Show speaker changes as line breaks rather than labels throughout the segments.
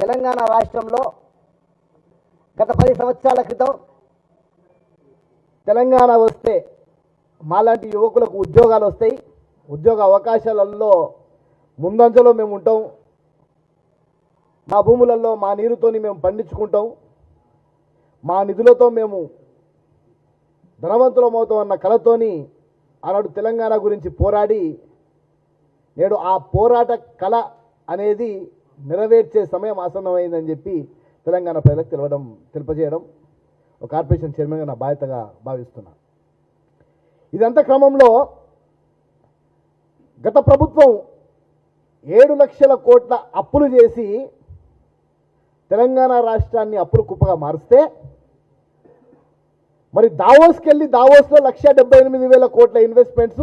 తెలంగాణ రాష్ట్రంలో గత పది సంవత్సరాల క్రితం తెలంగాణ వస్తే మాలాంటి యువకులకు ఉద్యోగాలు వస్తాయి. ఉద్యోగ అవకాశాలలో ముందంజలో మేము ఉంటాం. మా భూములలో మా నీరుతోని మేము పండించుకుంటాం. మా నిధులతో మేము ధనవంతులమవుతాం అన్న కళతోని ఆనాడు తెలంగాణ గురించి పోరాడి నేడు ఆ పోరాట కళ అనేది నెరవేర్చే సమయం ఆసన్నమైందని చెప్పి తెలంగాణ ప్రజలకు తెలవడం తెలిపజేయడం ఒక కార్పొరేషన్ చైర్మన్గా నా బాధ్యతగా భావిస్తున్నా. ఇదంతా క్రమంలో గత ప్రభుత్వం ఏడు లక్షల కోట్ల అప్పులు చేసి తెలంగాణ రాష్ట్రాన్ని అప్పులు కుప్పగా మారిస్తే మరి దావోస్కి వెళ్ళి దావోస్లో లక్ష డెబ్బై ఎనిమిది వేల కోట్ల ఇన్వెస్ట్మెంట్స్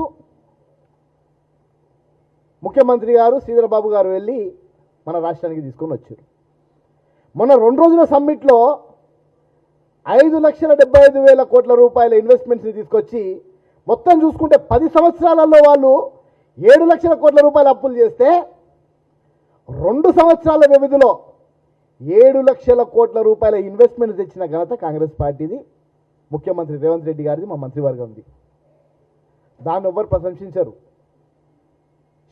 ముఖ్యమంత్రి గారు శ్రీధరబాబు గారు వెళ్ళి మన రాష్ట్రానికి తీసుకొని వచ్చారు. మొన్న రెండు రోజుల సమ్మిట్లో ఐదు లక్షల డెబ్బై ఐదు వేల కోట్ల రూపాయల ఇన్వెస్ట్మెంట్స్ని తీసుకొచ్చి మొత్తం చూసుకుంటే పది సంవత్సరాలలో వాళ్ళు ఏడు లక్షల కోట్ల రూపాయల అప్పులు చేస్తే రెండు సంవత్సరాల వ్యవధిలో ఏడు లక్షల కోట్ల రూపాయల ఇన్వెస్ట్మెంట్ తెచ్చిన ఘనత కాంగ్రెస్ పార్టీది ముఖ్యమంత్రి రేవంత్ రెడ్డి గారిది మా మంత్రివర్గంది దాన్ని ఎవ్వరు ప్రశంసించరు.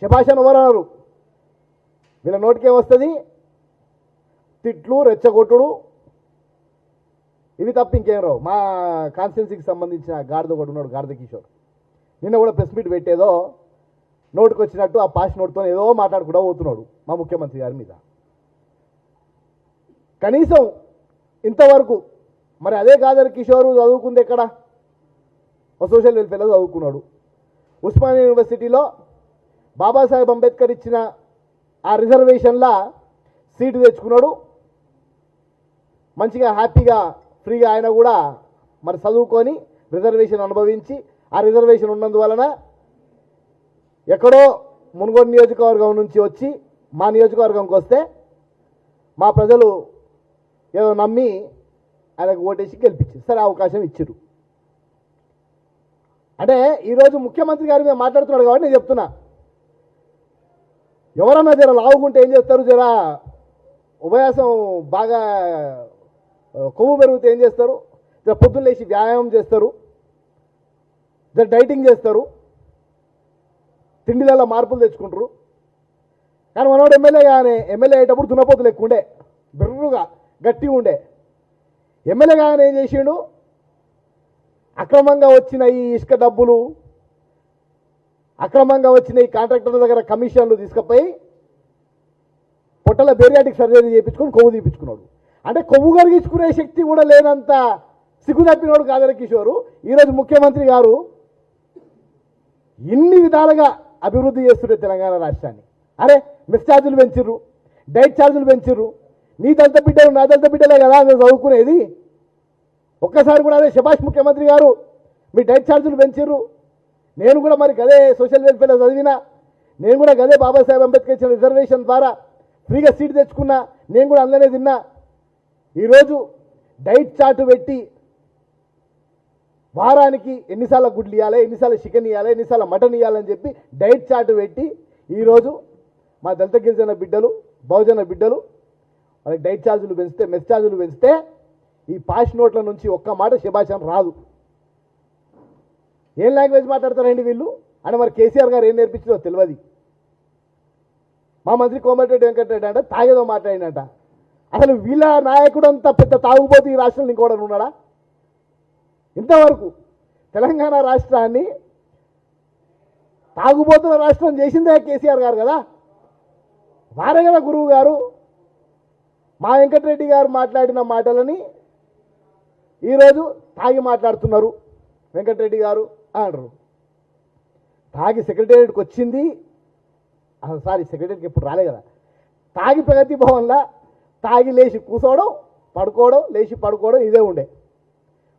శభాషను ఎవరు వీళ్ళ నోటికే వస్తుంది తిట్లు రెచ్చగొట్టుడు. ఇవి తప్ప ఇంకేం రావు. మా కాన్స్టిట్యున్సీకి సంబంధించిన గాడిద ఒకటి ఉన్నాడు గాడిద కిషోర్. నిన్న కూడా ప్రెస్ మీట్ పెట్టేదో నోటుకు వచ్చినట్టు ఆ పాస్ నోటుతో ఏదో మాట్లాడుకుంటూ పోతున్నాడు మా ముఖ్యమంత్రి గారి మీద. కనీసం ఇంతవరకు మరి అదే గాదర్ కిషోర్ చదువుకుంది ఎక్కడ? సోషల్ వెల్ఫేర్లో చదువుకున్నాడు. ఉస్మానియా యూనివర్సిటీలో బాబాసాహెబ్ అంబేద్కర్ ఇచ్చిన ఆ రిజర్వేషన్లా సీటు తెచ్చుకున్నాడు. మంచిగా హ్యాపీగా ఫ్రీగా ఆయన కూడా మరి చదువుకొని రిజర్వేషన్ అనుభవించి ఆ రిజర్వేషన్ ఉన్నందువలన ఎక్కడో మునుగోడు నియోజకవర్గం నుంచి వచ్చి మా నియోజకవర్గంకి వస్తే మా ప్రజలు ఏదో నమ్మి ఆయనకు ఓటేసి గెలిపించారు. సరే అవకాశం ఇచ్చారు. అంటే ఈరోజు ముఖ్యమంత్రి గారి మీద మాట్లాడుతున్నాడు కాబట్టి నేను చెప్తున్నా. ఎవరన్నా జర లావుకుంటే ఏం చేస్తారు జర? ఉభయాసం బాగా కొవ్వు పెరిగితే ఏం చేస్తారు? జర పొద్దున్న లేచి వ్యాయామం చేస్తారు. జర డైటింగ్ చేస్తారు. తిండిలలో మార్పులు తెచ్చుకుంటారు. కానీ మనవాడు ఎమ్మెల్యే కానీ ఎమ్మెల్యే అయ్యేటప్పుడు దున్నపోతులు ఎక్కువ ఉండే. బిర్రుగా గట్టి ఉండే. ఎమ్మెల్యే కానీ ఏం చేసిండు? అక్రమంగా వచ్చిన ఈ ఇసుక డబ్బులు అక్రమంగా వచ్చిన ఈ కాంట్రాక్టర్ల దగ్గర కమిషన్లు తీసుకుపోయి పొట్టల బేరియాటిక్ సర్జరీ చేయించుకొని కొవ్వు తీపించుకున్నాడు అంటే కొవ్వు కరిగించుకునే శక్తి కూడా లేనంత సిగ్గు తప్పినోడు కాదర కిషోరు. ఈరోజు ముఖ్యమంత్రి గారు ఇన్ని విధాలుగా అభివృద్ధి చేస్తుండే తెలంగాణ రాష్ట్రాన్ని. అరే మిస్ ఛార్జీలు పెంచిర్రు డైట్ ఛార్జీలు పెంచిర్రు. నీ దంత బిడ్డలు నా దంత బిడ్డలే కదా అని చదువుకునేది. ఒక్కసారి కూడా అదే శభాష్ ముఖ్యమంత్రి గారు మీ డైట్ ఛార్జీలు పెంచిర్రు. నేను కూడా మరి గదే సోషల్ వెల్ఫేర్లో చదివినా నేను కూడా గదే బాబాసాహెబ్ అంబేద్కర్ ఇచ్చిన రిజర్వేషన్ ద్వారా ఫ్రీగా సీట్ తెచ్చుకున్నా నేను కూడా అందులోనే తిన్నా. ఈరోజు డైట్ చార్ట్ పెట్టి వారానికి ఎన్నిసార్లు గుడ్లు ఇవ్వాలి ఎన్నిసార్లు చికెన్ ఇవ్వాలి ఎన్నిసార్లు మటన్ ఇవ్వాలని చెప్పి డైట్ చార్ట్ పెట్టి ఈరోజు మా దళిత గిరిజన బిడ్డలు బహుజన బిడ్డలు వాళ్ళకి డైట్ ఛార్జీలు పెంచితే మెస్ ఛార్జీలు పెంచితే ఈ పాష్ నోట్ల నుంచి ఒక్క మాట శభాషం రాదు. ఏం లాంగ్వేజ్ మాట్లాడతారండి వీళ్ళు? అని మరి కేసీఆర్ గారు ఏం నేర్పించిందో తెలియదు మా మంత్రి కోమటిరెడ్డి వెంకటరెడ్డి అంటే తాగేదో మాట్లాడినట. అసలు వీళ్ళ నాయకుడు అంత పెద్ద తాగుబోతు ఈ రాష్ట్రంలో ఇంకోటి ఉన్నాడా? ఇంతవరకు తెలంగాణ రాష్ట్రాన్ని తాగుబోతున్న రాష్ట్రం చేసిందే కేసీఆర్ గారు కదా? వారే కదా గురువు గారు. మా వెంకటరెడ్డి గారు మాట్లాడిన మాటలని ఈరోజు తాగి మాట్లాడుతున్నారు వెంకటరెడ్డి గారు. ఆర్డర్ తాగి సెక్రటేరియట్కి వచ్చింది సారీ సెక్రటరీకి ఎప్పుడు రాలే కదా. తాగి ప్రగతి భవన్లో తాగి లేచి కూర్చోవడం పడుకోవడం లేచి పడుకోవడం ఇదే ఉండే.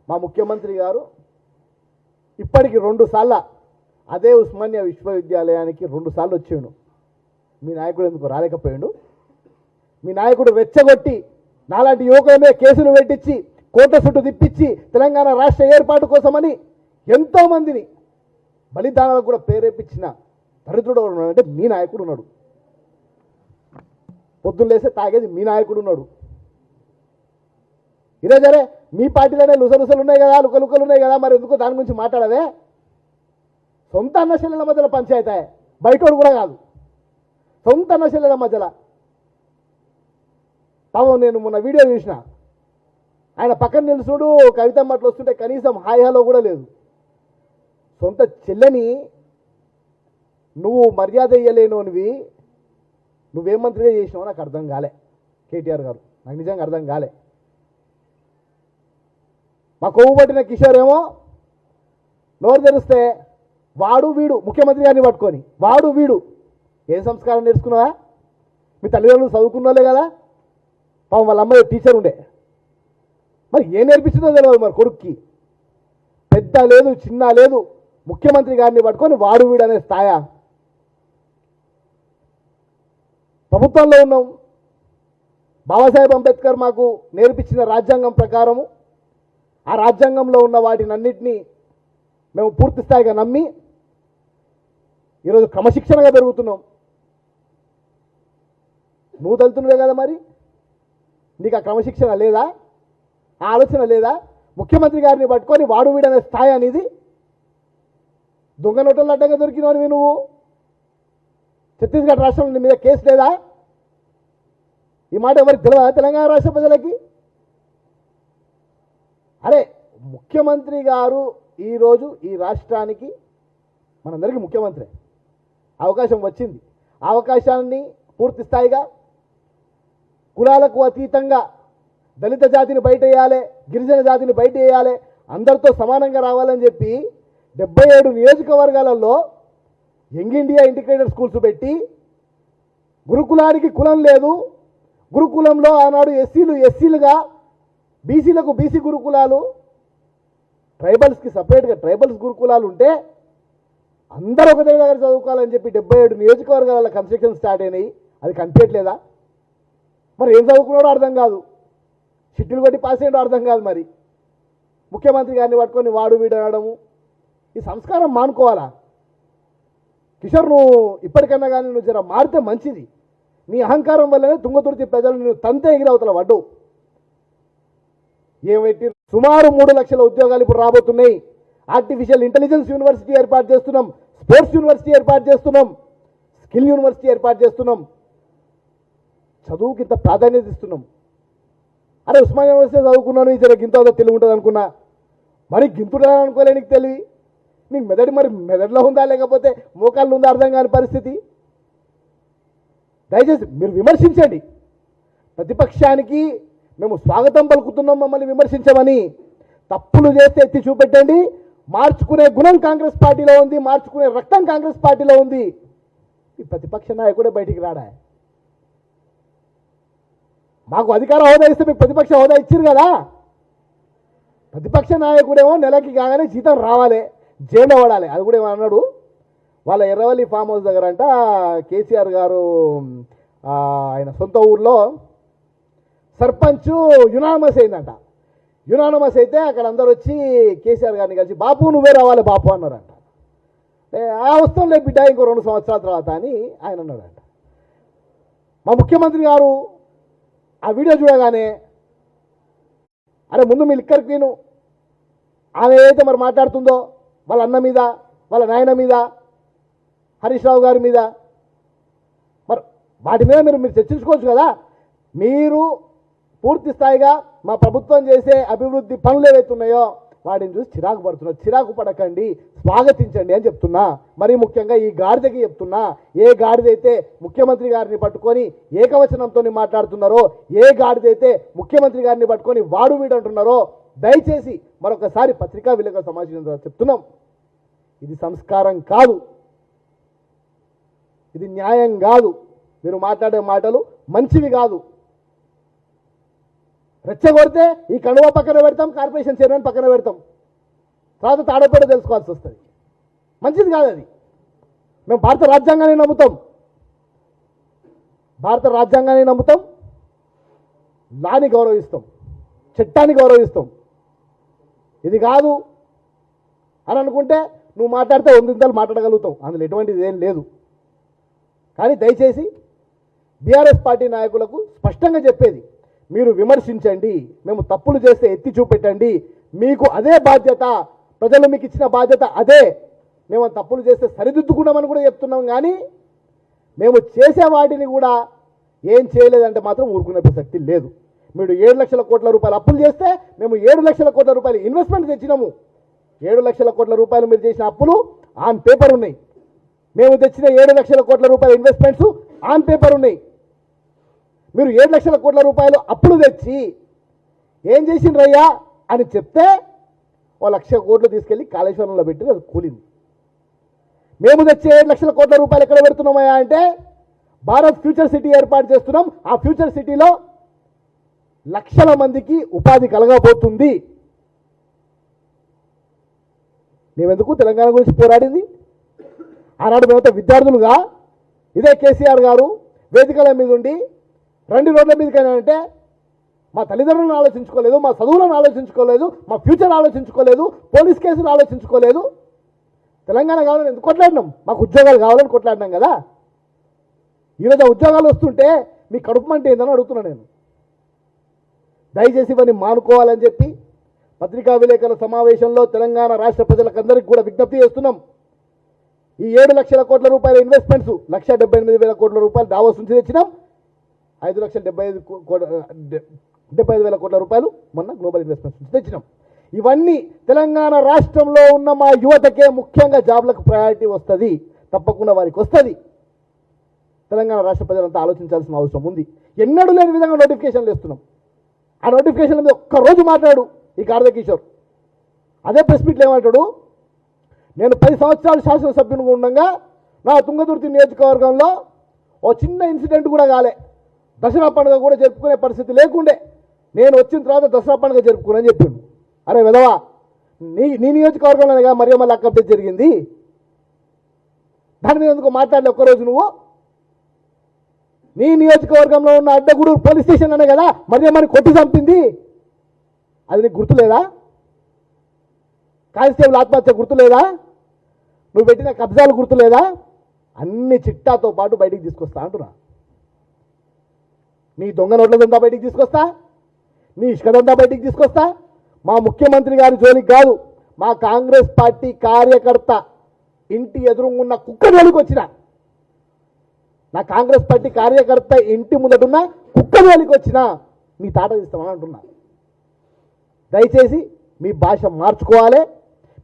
మా ముఖ్యమంత్రి గారు ఇప్పటికి రెండు సార్ల అదే ఉస్మానియా విశ్వవిద్యాలయానికి రెండు సార్లు వచ్చిండు. మీ నాయకుడు ఎందుకు రాలేకపోయాడు? మీ నాయకుడు రెచ్చగొట్టి నాలాంటి యువకుల మీద కేసులు పెట్టించి కోట చుట్టూ తిప్పించి తెలంగాణ రాష్ట్ర ఏర్పాటు కోసమని ఎంతోమందిని బలిదానాలకు కూడా ప్రేరేపించిన దరిద్రుడు ఉన్నాడు అంటే మీ నాయకుడు ఉన్నాడు. పొద్దున్న లేస్తే తాగేది మీ నాయకుడు ఉన్నాడు. ఇదే సరే మీ పార్టీలోనే లుసలుసలు ఉన్నాయి కదా లుకలుకలు ఉన్నాయి కదా మరి ఎందుకు దాని గురించి మాట్లాడదే? సొంత అన్నశల్యుల మధ్యలో పంచాయతీ బయటోడు కూడా కాదు. సొంత అన్నశల్యుల మధ్యలో. పాపం నేను మొన్న వీడియో చూసిన. ఆయన పక్కన నిలుచుడు కవిత మాటలు వస్తుంటే కనీసం హాయ్ హలో కూడా లేదు. సొంత చెల్లెని నువ్వు మర్యాద ఇయ్యలేనోనివి నువ్వేం మంత్రిగా చేసినావో నాకు అర్థం కాలే. కేటీఆర్ గారు నాకు నిజంగా అర్థం కాలే. మా కొవ్వు పట్టిన కిషోర్ ఏమో నోరు తెరిస్తే వాడు వీడు ముఖ్యమంత్రి గారిని పట్టుకొని వాడు వీడు. ఏం సంస్కారం నేర్చుకున్నావా? మీ తల్లిదండ్రులు చదువుకున్నోలే కదా? పాపం వాళ్ళ అమ్మాయి టీచర్ ఉండే. మరి ఏం నేర్పించిందో తెలియదు మరి కొడుక్కి. పెద్ద లేదు చిన్న లేదు. ముఖ్యమంత్రి గారిని పట్టుకొని వాడు వీడు అనే స్థాయా. ప్రభుత్వంలో ఉన్నాం బాబాసాహెబ్ అంబేద్కర్ మాకు నేర్పించిన రాజ్యాంగం ప్రకారము ఆ రాజ్యాంగంలో ఉన్న వాటిని అన్నింటినీ మేము పూర్తి స్థాయిగా నమ్మి ఈరోజు క్రమశిక్షణగా పెరుగుతున్నాం. నువ్వు తలుతున్నవే కదా మరి? నీకు ఆ క్రమశిక్షణ లేదా? ఆ ఆలోచన లేదా? ముఖ్యమంత్రి గారిని పట్టుకొని వాడు వీడనే స్థాయి అనేది దొంగ నోటలు అడ్డంగా దొరికినవి నువ్వు? ఛత్తీస్గఢ్ రాష్ట్రంలో నీ మీద కేసు లేదా? ఈ మాట ఎవరికి తెలియదా తెలంగాణ రాష్ట్ర ప్రజలకి? అరే ముఖ్యమంత్రి గారు ఈరోజు ఈ రాష్ట్రానికి మనందరికీ ముఖ్యమంత్రి. అవకాశం వచ్చింది. అవకాశాన్ని పూర్తి స్థాయిగా కులాలకు అతీతంగా దళిత జాతిని బయట వేయాలి గిరిజన జాతిని బయట వేయాలి అందరితో సమానంగా రావాలని చెప్పి డెబ్బై ఏడు నియోజకవర్గాలలో యంగ్ ఇండియా ఇంటిగ్రేటెడ్ స్కూల్స్ పెట్టి గురుకులానికి కులం లేదు. గురుకులంలో ఆనాడు ఎస్సీలు ఎస్సీలుగా బీసీలకు బీసీ గురుకులాలు ట్రైబల్స్కి సపరేట్గా ట్రైబల్స్ గురుకులాలు ఉంటే అందరూ ఒక దగ్గర చదువుకోవాలని చెప్పి డెబ్బై ఏడు నియోజకవర్గాల కన్స్ట్రక్షన్ స్టార్ట్ అయినాయి. అది కనిపించట్లేదా? మరి ఏం చదువుకున్నాడో అర్థం కాదు. చిట్టులు కొట్టి పాస్ అయ్యాడో అర్థం కాదు మరి. ముఖ్యమంత్రి గారిని పట్టుకొని వాడు వీడు అనడము. ఈ సంస్కారం మానుకోవాలా? కిషోర్ నువ్వు ఇప్పటికన్నా కానీ నువ్వు జర మారితే మంచిది. నీ అహంకారం వల్లనే తుంగతుర్తి ప్రజలు నేను తంతే ఎగిరవతల వడ్డు. ఏమిటి సుమారు మూడు లక్షల ఉద్యోగాలు ఇప్పుడు రాబోతున్నాయి. ఆర్టిఫిషియల్ ఇంటెలిజెన్స్ యూనివర్సిటీ ఏర్పాటు చేస్తున్నాం. స్పోర్ట్స్ యూనివర్సిటీ ఏర్పాటు చేస్తున్నాం. స్కిల్ యూనివర్సిటీ ఏర్పాటు చేస్తున్నాం. చదువుకి ఇంత ప్రాధాన్యత ఇస్తున్నాం. అరే ఉస్మానియా యూనివర్సిటీ చదువుకున్నాను ఇతర గింత తెలుగు ఉంటుంది అనుకున్నా. మరి గింతుండాలనుకోలే నీకు తెలివి? నీకు మెదడు మరి మెదడులో ఉందా లేకపోతే మోకాళ్ళు ఉందా అర్థం కాని పరిస్థితి? దయచేసి మీరు విమర్శించండి. ప్రతిపక్షానికి మేము స్వాగతం పలుకుతున్నాం మమ్మల్ని విమర్శించమని. తప్పులు చేస్తే ఎత్తి చూపెట్టండి. మార్చుకునే గుణం కాంగ్రెస్ పార్టీలో ఉంది మార్చుకునే రక్తం కాంగ్రెస్ పార్టీలో ఉంది. ఈ ప్రతిపక్ష నాయకుడే బయటికి రాడా? మాకు అధికార హోదా ఇస్తే మీకు ప్రతిపక్ష హోదా ఇచ్చారు కదా? ప్రతిపక్ష నాయకుడేమో నెలకి కాగానే జీతం రావాలి. జైల్లో పడాలి. అది కూడా ఏమో అన్నాడు? వాళ్ళ ఎర్రవల్లి ఫామ్ హౌస్ దగ్గర అంట కేసీఆర్ గారు ఆయన సొంత ఊర్లో సర్పంచ్ యునానమస్ అయిందంట. యునానమస్ అయితే అక్కడ అందరు వచ్చి కేసీఆర్ గారిని కలిసి బాపు నువ్వే రావాలి బాపు అన్నారంట. ఆ ఆ వస్తాంలే బిడ్డ ఇంకో రెండు సంవత్సరాల తర్వాత అని ఆయన అన్నాడంట. మా ముఖ్యమంత్రి గారు ఆ వీడియో చూడగానే అరే ముందు మీ లిక్కర్ క్వీను ఆమె ఏదైతే మరి మాట్లాడుతుందో వాళ్ళ అన్న మీద వాళ్ళ నాయన మీద హరీష్ రావు గారి మీద. మరి వాటి మీద మీరు మీరు చర్చించుకోవచ్చు కదా? మీరు పూర్తి స్థాయిగా మా ప్రభుత్వం చేసే అభివృద్ధి పనులు ఏవైతే ఉన్నాయో వాటిని చూసి చిరాకు పడుతున్నారు చిరాకు పడకండి స్వాగతించండి అని చెప్తున్నా. మరి ముఖ్యంగా ఈ గాడిదకి చెప్తున్నా. ఏ గాడిదైతే ముఖ్యమంత్రి గారిని పట్టుకొని ఏకవచనంతో మాట్లాడుతున్నారో ఏ గాడిదైతే ముఖ్యమంత్రి గారిని పట్టుకొని వాడు వీడు అంటున్నారో దయచేసి మరొకసారి పత్రికా విలేకరుల సమాచారం చెప్తున్నాం. ఇది సంస్కారం కాదు. ఇది న్యాయం కాదు. మీరు మాట్లాడే మాటలు మంచివి కాదు. రెచ్చగొడితే ఈ కణువ పక్కన పెడతాం కార్పొరేషన్ చైర్మన్ పక్కన పెడతాం. తర్వాత తాడపేట తెలుసుకోవాల్సి వస్తుంది. మంచిది కాదు అది. మేము భారత రాజ్యాంగాన్ని నమ్ముతాం. భారత రాజ్యాంగాన్ని నమ్ముతాం. లాని గౌరవిస్తాం. చట్టాన్ని గౌరవిస్తాం. ఇది కాదు అని అనుకుంటే నువ్వు మాట్లాడితే వందింతలు మాట్లాడగలుగుతావు. అందులో ఎటువంటిది ఏం లేదు. కానీ దయచేసి బీఆర్ఎస్ పార్టీ నాయకులకు స్పష్టంగా చెప్పేది మీరు విమర్శించండి మేము తప్పులు చేస్తే ఎత్తి చూపెట్టండి మీకు అదే బాధ్యత ప్రజలు మీకు ఇచ్చిన బాధ్యత అదే. మేము తప్పులు చేస్తే సరిదిద్దుకున్నామని కూడా చెప్తున్నాం కానీ మేము చేసే వాటిని కూడా ఏం చేయలేదంటే మాత్రం ఊరుకునే ప్రసక్తి లేదు. మీరు ఏడు లక్షల కోట్ల రూపాయలు అప్పులు చేస్తే మేము ఏడు లక్షల కోట్ల రూపాయలు ఇన్వెస్ట్మెంట్ తెచ్చినాము. ఏడు లక్షల కోట్ల రూపాయలు మీరు చేసిన అప్పులు ఆన్ పేపర్ ఉన్నాయి. మేము తెచ్చిన ఏడు లక్షల కోట్ల రూపాయల ఇన్వెస్ట్మెంట్స్ ఆన్ పేపర్ ఉన్నాయి. మీరు ఏడు లక్షల కోట్ల రూపాయలు అప్పులు తెచ్చి ఏం చేసిండ్రయ్యా అని చెప్తే ఓ లక్ష కోట్లు తీసుకెళ్ళి కాళేశ్వరంలో పెట్టి అది కూలింది. మేము తెచ్చే ఏడు లక్షల కోట్ల రూపాయలు ఎక్కడ పెడుతున్నామయ్యా అంటే భారత్ ఫ్యూచర్ సిటీ ఏర్పాటు చేస్తున్నాం. ఆ ఫ్యూచర్ సిటీలో లక్షల మందికి ఉపాధి కలగబోతుంది. మేమెందుకు తెలంగాణ గురించి పోరాడింది? ఆనాడు మేమంతా విద్యార్థులుగా. ఇదే కేసీఆర్ గారు వేదికల మీద ఉండి రెండు రోడ్ల మీదకైనా అంటే మా తల్లిదండ్రులను ఆలోచించుకోలేదు మా చదువులను ఆలోచించుకోలేదు మా ఫ్యూచర్ ఆలోచించుకోలేదు పోలీస్ కేసులు ఆలోచించుకోలేదు. తెలంగాణ కావాలని ఎందుకు కొట్లాడినాం? మాకు ఉద్యోగాలు కావాలని కొట్లాడినాం కదా? ఈరోజు ఆ ఉద్యోగాలు వస్తుంటే మీ కడుపు మంటే ఏందని అడుగుతున్నా నేను. దయచేసి ఇవన్నీ మానుకోవాలని చెప్పి పత్రికా విలేకరుల సమావేశంలో తెలంగాణ రాష్ట్ర ప్రజలకందరికీ కూడా విజ్ఞప్తి చేస్తున్నాం. ఈ ఏడు లక్షల కోట్ల రూపాయల ఇన్వెస్ట్మెంట్స్ లక్ష డెబ్బై ఎనిమిది వేల కోట్ల రూపాయలు దావోస్ నుంచి తెచ్చినాం. ఐదు లక్షల డెబ్బై ఐదు కో- డెబ్బై ఐదు వేల కోట్ల రూపాయలు మొన్న గ్లోబల్ ఇన్వెస్ట్మెంట్స్ నుంచి తెచ్చినాం. ఇవన్నీ తెలంగాణ రాష్ట్రంలో ఉన్న మా యువతకే ముఖ్యంగా జాబ్లకు ప్రయారిటీ వస్తుంది. తప్పకుండా వారికి వస్తుంది. తెలంగాణ రాష్ట్ర ప్రజలంతా ఆలోచించాల్సిన అవసరం ఉంది. ఎన్నడూ లేని విధంగా నోటిఫికేషన్లు ఇస్తున్నాం ఆ నోటిఫికేషన్ మీద ఒక్కరోజు మాట్లాడు ఈ గారద కిషోర్. అదే ప్రెస్ మీట్లో ఏమంటాడు? నేను పది సంవత్సరాలు శాసనసభ్యునిగా ఉండగా నా తుంగతుర్తి నియోజకవర్గంలో ఓ చిన్న ఇన్సిడెంట్ కూడా కాలే. దసరా పండుగ కూడా జరుపుకునే పరిస్థితి లేకుండే. నేను వచ్చిన తర్వాత దసరా పండుగ జరుపుకుని చెప్పిండు. అరే విధవా నీ నీ నియోజకవర్గంలోనేగా మరియు మళ్ళీ అక్కడ జరిగింది? దాని మీద ఎందుకు మాట్లాడలే ఒక్కరోజు నువ్వు? నీ నియోజకవర్గంలో ఉన్న అడ్డగూడూరు పోలీస్ స్టేషన్ అనే కదా మరియమ్మని కొట్టి చంపింది? అది నీకు గుర్తులేదా? కానిస్టేబుల్ ఆత్మహత్య గుర్తులేదా? నువ్వు పెట్టిన కబ్జాలు గుర్తులేదా? అన్ని చిట్టాతో పాటు బయటికి తీసుకొస్తా అంటున్నా. నీ దొంగ నోట్లదంతా బయటికి తీసుకొస్తా? నీ ఇష్టదంతా బయటికి తీసుకొస్తా? మా ముఖ్యమంత్రి గారి జోలికి కాదు మా కాంగ్రెస్ పార్టీ కార్యకర్త ఇంటి ఎదురుగున్న కుక్క జోలికి వచ్చినా. నా కాంగ్రెస్ పార్టీ కార్యకర్త ఇంటి ముందటున్న కుక్క వేలికి మీ తాట తీస్తామని అంటున్నా. దయచేసి మీ భాష మార్చుకోవాలి.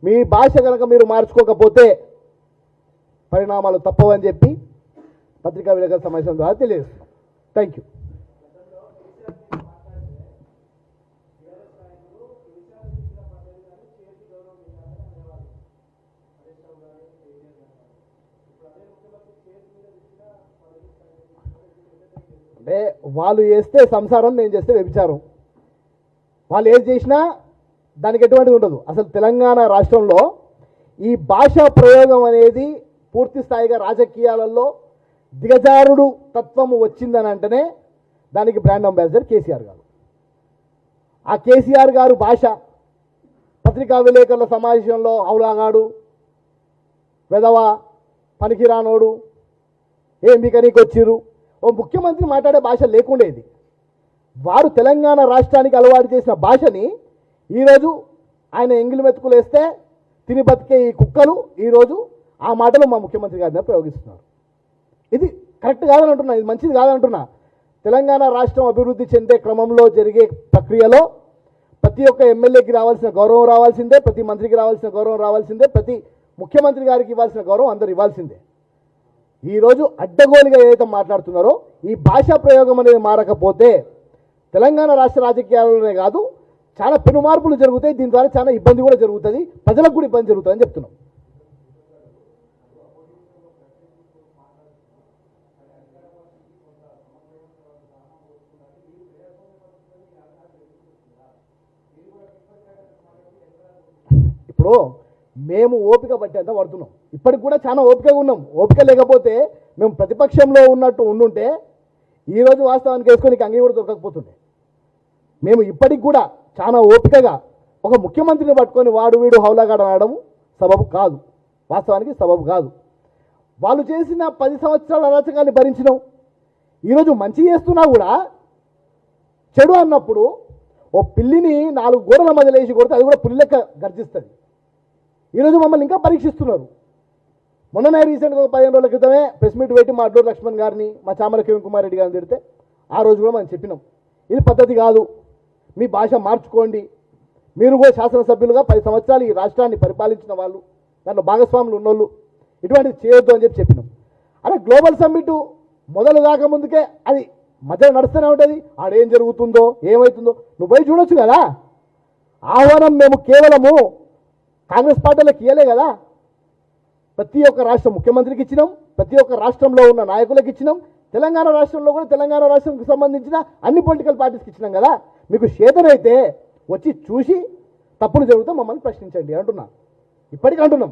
మీ భాష కనుక మీరు మార్చుకోకపోతే పరిణామాలు తప్పవని చెప్పి పత్రికా విలేకరుల సమావేశం ద్వారా తెలియజేస్తున్నాం. థ్యాంక్ యూ అంటే వాళ్ళు చేస్తే సంసారం నేను చేస్తే వ్యభిచారం. వాళ్ళు ఏది చేసినా దానికి ఎటువంటిది ఉండదు. అసలు తెలంగాణ రాష్ట్రంలో ఈ భాషా ప్రయోగం అనేది పూర్తి స్థాయిగా రాజకీయాలలో దిగజారుడు తత్వము వచ్చిందని అంటేనే దానికి బ్రాండ్ అంబాసిడర్ కేసీఆర్ గారు. ఆ కేసీఆర్ గారు భాష పత్రికా విలేకరుల సమావేశంలో అవులాగాడు వెధవ పనికిరానోడు ఏ మీకు వచ్చిర్రు ఓ ముఖ్యమంత్రి మాట్లాడే భాష లేకుండేది వారు తెలంగాణ రాష్ట్రానికి అలవాటు చేసిన భాషని ఈరోజు ఆయన ఎంగిలి మెతుకులేస్తే తిని బతికే ఈ కుక్కలు ఈరోజు ఆ మాటలు మా ముఖ్యమంత్రి గారి ప్రయోగిస్తున్నారు. ఇది కరెక్ట్ కాదని అంటున్నా ఇది మంచిది కాదంటున్నా తెలంగాణ రాష్ట్రం అభివృద్ధి చెందే క్రమంలో జరిగే ప్రక్రియలో ప్రతి ఒక్క ఎమ్మెల్యేకి రావాల్సిన గౌరవం రావాల్సిందే ప్రతి మంత్రికి రావాల్సిన గౌరవం రావాల్సిందే ప్రతి ముఖ్యమంత్రి గారికి ఇవ్వాల్సిన గౌరవం అందరు ఇవ్వాల్సిందే. ఈరోజు అడ్డగోలుగా ఏదైతే మాట్లాడుతున్నారో ఈ భాషా ప్రయోగం అనేది మారకపోతే తెలంగాణ రాష్ట్ర రాజకీయాలలోనే కాదు చాలా పెను మార్పులు జరుగుతాయి దీని ద్వారా చాలా ఇబ్బంది కూడా జరుగుతుంది ప్రజలకు కూడా ఇబ్బంది జరుగుతుందని చెప్తున్నాం. ఇప్పుడు మేము ఓపిక పట్టేంత పడుతున్నాం ఇప్పటికి కూడా చాలా ఓపికగా ఉన్నాం. ఓపిక లేకపోతే మేము ప్రతిపక్షంలో ఉన్నట్టు ఉండుంటే ఈరోజు వాస్తవానికి వేసుకొని అంగీ కూడా దొరకకపోతుండే మేము ఇప్పటికి కూడా చాలా ఓపికగా ఒక ముఖ్యమంత్రిని పట్టుకొని వాడు వీడు హౌలాగాడ ఆడడం సబబు కాదు. వాస్తవానికి సబబు కాదు. వాళ్ళు చేసిన పది సంవత్సరాల అరాచకాన్ని భరించినాం. ఈరోజు మంచి చేస్తున్నా కూడా చెడు అన్నప్పుడు ఓ పిల్లిని నాలుగు గోడల మధ్య లేచి కొడితే అది కూడా పులి లెక్క గర్జిస్తుంది. ఈరోజు మమ్మల్ని ఇంకా పరీక్షిస్తున్నారు. మొన్ననే రీసెంట్గా ఒక పదిహేను రోజుల క్రితమే ప్రెస్ మీట్ పెట్టి మా అడ్డూరు లక్ష్మణ్ గారిని మా చామర కిరణ్ కుమార్ రెడ్డి గారిని తిడితే ఆ రోజు కూడా మనం చెప్పినాం. ఇది పద్ధతి కాదు. మీ భాష మార్చుకోండి. మీరు కూడా శాసనసభ్యులుగా పది సంవత్సరాలు ఈ రాష్ట్రాన్ని పరిపాలించిన వాళ్ళు దాంట్లో భాగస్వాములు ఉన్నోళ్ళు ఇటువంటిది చేయొద్దు అని చెప్పి చెప్పినాం. అరే గ్లోబల్ సమ్మిట్ మొదలు కాకముందుకే అది మధ్యలో నడుస్తూనే ఉంటుంది. ఆడేం జరుగుతుందో ఏమవుతుందో నువ్వు పోయి చూడొచ్చు కదా. ఆహ్వానం మేము కేవలము కాంగ్రెస్ పార్టీలకు ఇవ్వలే కదా. ప్రతి ఒక్క రాష్ట్ర ముఖ్యమంత్రికి ఇచ్చినాం ప్రతి ఒక్క రాష్ట్రంలో ఉన్న నాయకులకు ఇచ్చినాం తెలంగాణ రాష్ట్రంలో కూడా తెలంగాణ రాష్ట్రంకి సంబంధించిన అన్ని పొలిటికల్ పార్టీస్కి ఇచ్చినాం కదా. మీకు చేతనైతే వచ్చి చూసి తప్పులు జరుగుతూ మమ్మల్ని ప్రశ్నించండి అంటున్నా. ఇప్పటికీ అంటున్నాం.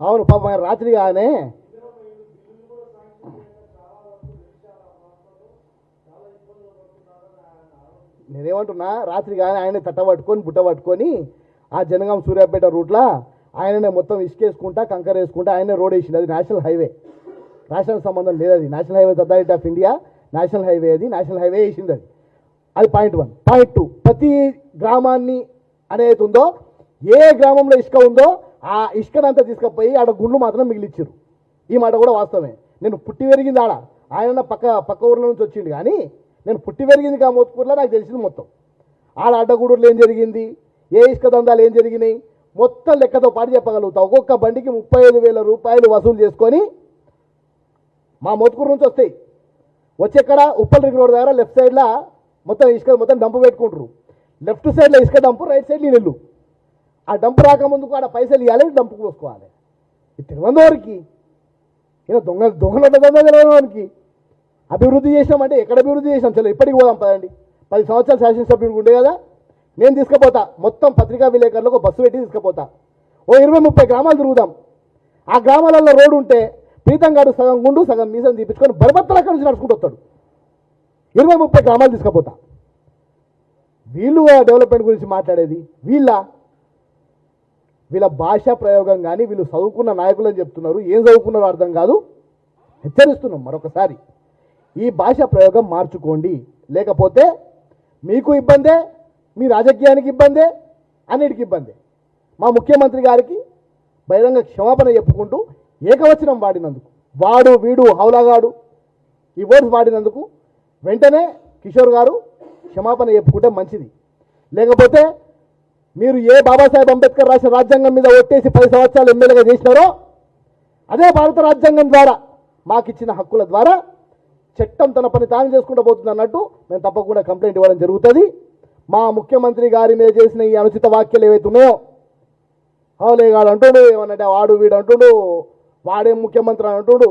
అవును పాపం ఆయన రాత్రి కానీ నేనేమంటున్నా రాత్రి కానీ ఆయన తట్ట పట్టుకొని బుట్ట పట్టుకొని ఆ జనగాం సూర్యాపేట రూట్లో ఆయననే మొత్తం ఇసుకేసుకుంటా కంకర వేసుకుంటా ఆయనే రోడ్ వేసింది అది నేషనల్ హైవే. రాష్ట్రానికి సంబంధం లేదు అది. National Highway Authority of India national highway అది. నేషనల్ హైవే వేసింది అది. అది పాయింట్ వన్. Point two. ప్రతి గ్రామాన్ని అనేది ఉందో ఏ గ్రామంలో ఇసుక ఉందో ఆ ఇసుకనంతా తీసుకుపోయి ఆడ గుండ్లు మాత్రం మిగిలిచ్చారు. ఈ మాట కూడా వాస్తవమే. నేను పుట్టి పెరిగింది ఆడ. ఆయన పక్క పక్క ఊర్ల నుంచి వచ్చిండు కానీ నేను పుట్టి పెరిగింది కా మోత్కూరులో నాకు తెలిసింది మొత్తం. ఆడ అడ్డగూడూరులో ఏం జరిగింది? ఏ ఇసుక దందాలు ఏం జరిగినాయి? మొత్తం లెక్కతో పాటు చెప్పగలుగుతా. ఒక్కొక్క బండికి ముప్పై ఐదు వేల రూపాయలు వసూలు చేసుకొని మా మోత్కూరు నుంచి వస్తాయి. వచ్చేక్కడ ఉప్పల్ రింగ్ రోడ్ దగ్గర లెఫ్ట్ సైడ్లో మొత్తం ఇసుక మొత్తం డంపు పెట్టుకుంటారు లెఫ్ట్ సైడ్లో ఇసుక డంపు రైట్ సైడ్ నీళ్ళు. ఆ డంపు రాకముందుకు ఆడ పైసలు ఇవ్వాలి డంపు పోసుకోవాలి. ఇది తెలియనివారికి ఇలా దొంగ దొంగల దొంగ అభివృద్ధి చేసినామంటే ఎక్కడ అభివృద్ధి చేసినాం? చలో ఇప్పటికి పోదాం పదండి. పది సంవత్సరాలు శాసనసభ్యుడికి ఉండే కదా నేను తీసుకుపోతా. మొత్తం పత్రికా విలేకరులకు ఒక బస్సు పెట్టి తీసుకుపోతా. ఓ ఇరవై ముప్పై గ్రామాలు తిరుగుదాం. ఆ గ్రామాలలో రోడ్డు ఉంటే ప్రీతం గారు సగం గుండు సగం మీసం తీపించుకొని బలబత్తలు అక్కడి నుంచి నడుచుకుంటూ వస్తాడు. ఇరవై ముప్పై గ్రామాలు తీసుకుపోతా. వీళ్ళు డెవలప్మెంట్ గురించి మాట్లాడేది వీళ్ళ? వీళ్ళ భాషా ప్రయోగం కానీ వీళ్ళు చదువుకున్న నాయకులు అని చెప్తున్నారు. ఏం చదువుకున్నారో అర్థం కాదు. హెచ్చరిస్తున్నాం మరొకసారి. ఈ భాష ప్రయోగం మార్చుకోండి. లేకపోతే మీకు ఇబ్బందే మీ రాజకీయానికి ఇబ్బందే అన్నిటికీ ఇబ్బందే. మా ముఖ్యమంత్రి గారికి బహిరంగ క్షమాపణ చెప్పుకుంటూ ఏకవచనం వాడినందుకు వాడు వీడు హౌలాగాడు ఈ వర్డ్స్ వాడినందుకు వెంటనే కిషోర్ గారు క్షమాపణ చెప్పుకుంటే మంచిది. లేకపోతే మీరు ఏ బాబాసాహెబ్ అంబేద్కర్ రాసిన రాజ్యాంగం మీద ఒట్టేసి పది సంవత్సరాలు ఎమ్మెల్యేగా చేసినారో అదే భారత రాజ్యాంగం ద్వారా మాకు ఇచ్చిన హక్కుల ద్వారా చట్టం తన పని తాను చేసుకుంటూ పోతుంది అన్నట్టు మేము తప్పకుండా కంప్లైంట్ ఇవ్వడం జరుగుతుంది. మా ముఖ్యమంత్రి గారి మీద చేసిన ఈ అనుచిత వ్యాఖ్యలు ఏవైతే ఉన్నాయో హౌలేగాడు అంటుడు ఏమన్నట్టే వాడు వీడు అంటుడు వాడే ముఖ్యమంత్రి అని అంటుడు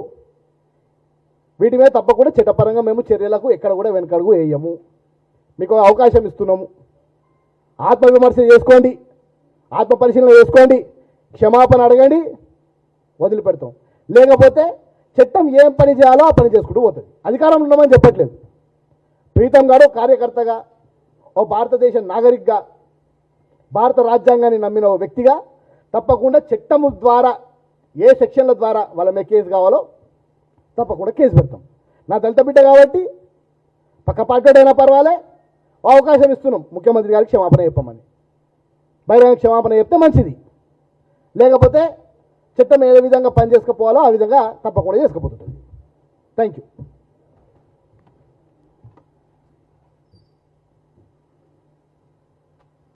వీటి మీద తప్పకుండా చట్టపరంగా మేము చర్యలకు ఎక్కడ కూడా వెనకడుగు వేయము. మీకు అవకాశం ఇస్తున్నాము. ఆత్మవిమర్శ చేసుకోండి ఆత్మ పరిశీలన చేసుకోండి క్షమాపణ అడగండి వదిలిపెడతాం. లేకపోతే చట్టం ఏం పని చేయాలో ఆ పని చేసుకుంటూ పోతుంది. అధికారంలో ఉండమని చెప్పట్లేదు. ప్రీతం గారు కార్యకర్తగా ఓ భారతదేశ నాగరిక్గా భారత రాజ్యాంగాన్ని నమ్మిన ఓ వ్యక్తిగా తప్పకుండా చట్టము ద్వారా ఏ సెక్షన్ల ద్వారా వాళ్ళ మీద కేసు కావాలో తప్పకుండా కేసు పెడతాం. నా దళిత బిడ్డ కాబట్టి పక్క పార్టీ అయినా పర్వాలే అవకాశం ఇస్తున్నాం. ముఖ్యమంత్రి గారికి క్షమాపణ చెప్పమని. బహిరంగ క్షమాపణ చెప్తే మంచిది. లేకపోతే చట్టం ఏ విధంగా పనిచేసుకుపోవాలో ఆ విధంగా తప్పకుండా చేసుకుపోతుంటుంది. Thank you